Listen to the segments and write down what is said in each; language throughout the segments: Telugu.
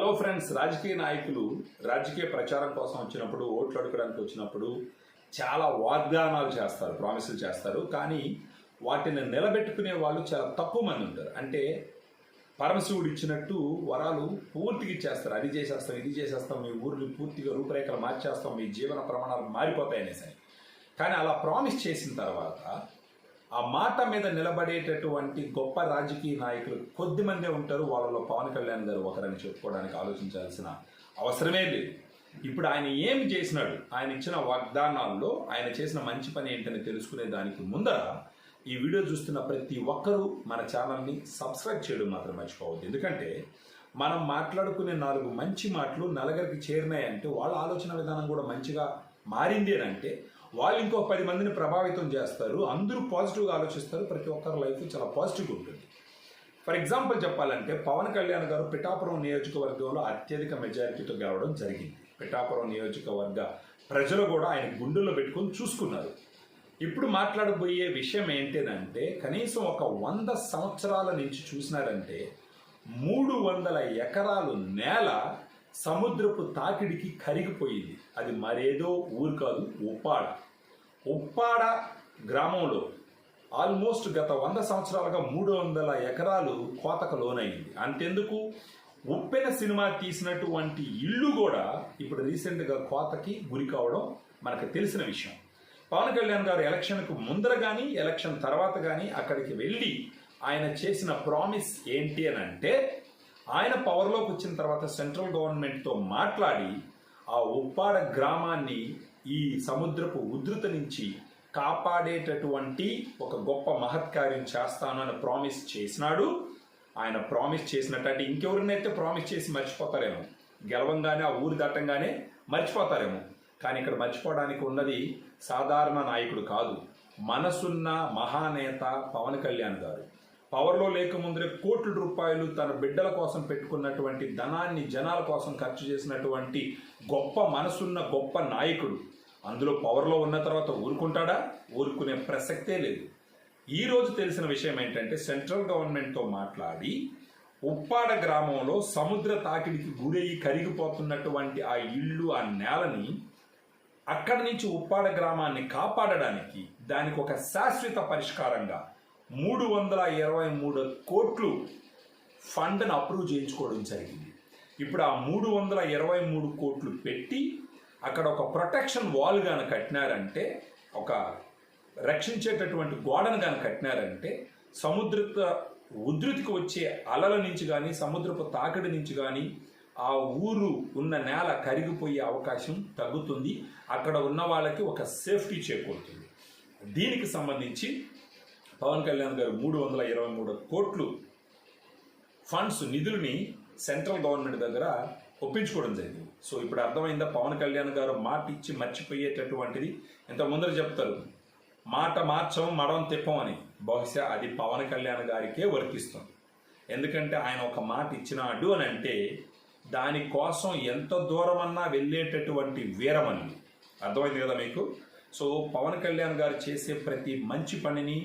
హలో ఫ్రెండ్స్ రాజకీయ నాయకులు రాజకీయ ప్రచారం కోసం వచ్చినప్పుడు ఓట్లు అడగడానికి వచ్చినప్పుడు చాలా వాగ్దానాలు చేస్తారు ప్రామిసులు చేస్తారు. కానీ వాటిని నిలబెట్టుకునే వాళ్ళు చాలా తక్కువ మంది ఉంటారు. అంటే పరమశివుడు ఇచ్చినట్టు వరాలు పూర్తిగా ఇచ్చేస్తారు. అది చేసేస్తాం ఇది చేసేస్తాం మీ ఊరిని పూర్తిగా రూపురేఖలు మార్చేస్తాం మీ జీవన ప్రమాణాలు మారిపోతాయి అనేసి. కానీ అలా ప్రామిస్ చేసిన తర్వాత ఆ మాట మీద నిలబడేటటువంటి గొప్ప రాజకీయ నాయకులు కొద్ది మందే ఉంటారు. వాళ్ళలో పవన్ కళ్యాణ్ గారు ఒకరని చెప్పుకోవడానికి ఆలోచించాల్సిన అవసరమే లేదు. ఇప్పుడు ఆయన ఏమి చేసినాడు? ఆయన ఇచ్చిన వాగ్దానాల్లో ఆయన చేసిన మంచి పని ఏంటని తెలుసుకునే దానికి ముందర ఈ వీడియో చూస్తున్న ప్రతి ఒక్కరూ మన ఛానల్ని సబ్స్క్రైబ్ చేయడం మాత్రం మర్చిపోవద్దు. ఎందుకంటే మనం మాట్లాడుకునే నాలుగు మంచి మాటలు నలుగురికి చేరినాయంటే వాళ్ళ ఆలోచన విధానం కూడా మంచిగా మారింది అని అంటే వాళ్ళు ఇంకో పది మందిని ప్రభావితం చేస్తారు అందరూ పాజిటివ్గా ఆలోచిస్తారు ప్రతి ఒక్కరి లైఫ్ చాలా పాజిటివ్గా ఉంటుంది. ఫర్ ఎగ్జాంపుల్ చెప్పాలంటే పవన్ కళ్యాణ్ గారు పిఠాపురం నియోజకవర్గంలో అత్యధిక మెజారిటీతో గెలవడం జరిగింది. పిఠాపురం నియోజకవర్గ ప్రజలు కూడా ఆయన గుండెల్లో పెట్టుకొని చూసుకున్నారు. ఇప్పుడు మాట్లాడబోయే విషయం ఏంటంటే కనీసం ఒక వంద సంవత్సరాల నుంచి చూసినారంటే మూడు వందల ఎకరాలు నేల సముద్రపు తాకిడికి కరిగిపోయింది. అది మరేదో ఊరు కాదు ఉప్పాడ. ఉప్పాడ గ్రామంలో ఆల్మోస్ట్ గత వంద సంవత్సరాలుగా మూడు వందల ఎకరాలు కోతకు లోనైంది. అంతెందుకు? ఉప్పెన సినిమా తీసినటువంటి ఇల్లు కూడా ఇప్పుడు రీసెంట్గా కోతకి గురి కావడం మనకు తెలిసిన విషయం. పవన్ కళ్యాణ్ గారు ఎలక్షన్కు ముందర కానీ ఎలక్షన్ తర్వాత కానీ అక్కడికి వెళ్ళి ఆయన చేసిన ప్రామిస్ ఏంటి అని అంటే ఆయన పవర్లోకి వచ్చిన తర్వాత సెంట్రల్ గవర్నమెంట్తో మాట్లాడి ఆ ఉప్పాడ గ్రామాన్ని ఈ సముద్రపు ఉధృత నుంచి కాపాడేటటువంటి ఒక గొప్ప మహత్కార్యం చేస్తాను అని ప్రామిస్ చేసినాడు. ఆయన ప్రామిస్ చేసినట్టు అంటే ఇంకెవరినైతే ప్రామిస్ చేసి మర్చిపోతారేమో? గెలవంగానే ఆ ఊరు దాటంగానే మర్చిపోతారేమో? కానీ ఇక్కడ మర్చిపోవడానికి ఉన్నది సాధారణ నాయకుడు కాదు. మనసున్న మహానేత పవన్ కళ్యాణ్ గారు. పవర్లో లేకముందరే కోట్ల రూపాయలు తన బిడ్డల కోసం పెట్టుకున్నటువంటి ధనాన్ని జనాల కోసం ఖర్చు చేసినటువంటి గొప్ప మనసున్న గొప్ప నాయకుడు. అందులో పవర్లో ఉన్న తర్వాత ఊరుకుంటాడా? ఊరుకునే ప్రసక్తే లేదు. ఈ రోజు తెలిసిన విషయం ఏంటంటే సెంట్రల్ గవర్నమెంట్తో మాట్లాడి ఉప్పాడ గ్రామంలో సముద్ర తాకిడికి గురయ్యి కరిగిపోతున్నటువంటి ఆ ఇల్లు ఆ నేలని అక్కడి నుంచి ఉప్పాడ గ్రామాన్ని కాపాడడానికి దానికి ఒక శాశ్వత పరిష్కారంగా మూడు వందల ఇరవై మూడు కోట్లు ఫండ్ను అప్రూవ్ చేయించుకోవడం జరిగింది. ఇప్పుడు ఆ మూడు వందల ఇరవై మూడు కోట్లు పెట్టి అక్కడ ఒక ప్రొటెక్షన్ వాల్ కానీ కట్టినారంటే ఒక రక్షించేటటువంటి గోడను కానీ కట్టినారంటే సముద్రత ఉధృతికి వచ్చే అలల నుంచి కానీ సముద్రపు తాకిడి నుంచి కానీ ఆ ఊరు ఉన్న నేల కరిగిపోయే అవకాశం తగ్గుతుంది. అక్కడ ఉన్న వాళ్ళకి ఒక సేఫ్టీ చేకూరుతుంది. దీనికి సంబంధించి పవన్ కళ్యాణ్ గారు మూడు వందల ఇరవై మూడు కోట్లు ఫండ్స్ నిధుల్ని సెంట్రల్ గవర్నమెంట్ దగ్గర ఒప్పించుకోవడం జరిగింది. సో ఇప్పుడు అర్థమైందా? పవన్ కళ్యాణ్ గారు మాట ఇచ్చి మర్చిపోయేటటువంటిది. ఇంత ముందర చెప్తారు మాట మార్చం మడం తిప్పం అని. బహుశా అది పవన్ కళ్యాణ్ గారికే వర్తిస్తుంది. ఎందుకంటే ఆయన ఒక మాట ఇచ్చినాడు అని అంటే దానికోసం ఎంత దూరమన్నా వెళ్ళేటటువంటి వీరమని అర్థమైంది కదా మీకు? సో పవన్ కళ్యాణ్ గారు చేసే ప్రతి మంచి పనిని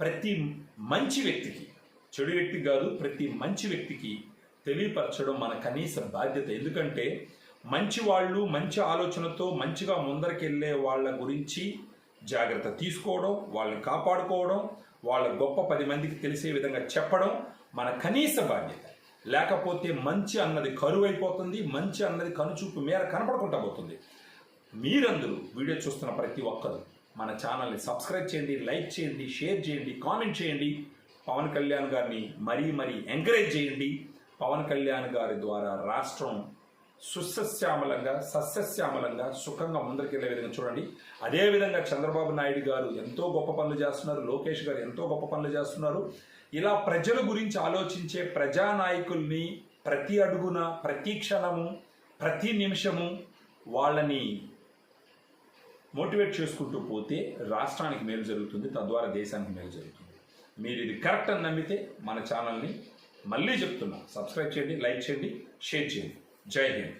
ప్రతి మంచి వ్యక్తికి చెడు వ్యక్తి కాదు ప్రతి మంచి వ్యక్తికి తెలియపరచడం మన కనీస బాధ్యత. ఎందుకంటే మంచి వాళ్ళు మంచి ఆలోచనతో మంచిగా ముందరకెళ్ళే వాళ్ళ గురించి జాగ్రత్త తీసుకోవడం వాళ్ళని కాపాడుకోవడం వాళ్ళ గొప్ప పది మందికి తెలిసే విధంగా చెప్పడం మన కనీస బాధ్యత. లేకపోతే మంచి అన్నది కరువు అయిపోతుంది మంచి అన్నది కనుచూపు మేర కనపడకుండా పోతుంది. మీరందరూ వీడియో చూస్తున్న ప్రతి ఒక్కరు మన ఛానల్ని సబ్స్క్రైబ్ చేయండి లైక్ చేయండి షేర్ చేయండి కామెంట్ చేయండి. పవన్ కళ్యాణ్ గారిని మరీ మరీ ఎంకరేజ్ చేయండి. పవన్ కళ్యాణ్ గారి ద్వారా రాష్ట్రం సుస్యశ్యామలంగా సస్యశ్యామలంగా సుఖంగా ముందరికెళ్ళే విధంగా చూడండి. అదేవిధంగా చంద్రబాబు నాయుడు గారు ఎంతో గొప్ప పనులు చేస్తున్నారు లోకేష్ గారు ఎంతో గొప్ప పనులు చేస్తున్నారు. ఇలా ప్రజల గురించి ఆలోచించే ప్రజానాయకుల్ని ప్రతి అడుగున ప్రతి క్షణము ప్రతి నిమిషము వాళ్ళని మోటివేట్ చేసుకుంటూ పోతే రాష్ట్రానికి మేలు జరుగుతుంది తద్వారా దేశానికి మేలు జరుగుతుంది. మీరు ఇది కరెక్ట్ అని నమ్మితే మన ఛానల్ని మళ్ళీ చెప్తున్నా. సబ్స్క్రైబ్ చేయండి లైక్ చేయండి షేర్ చేయండి. జై హింద్.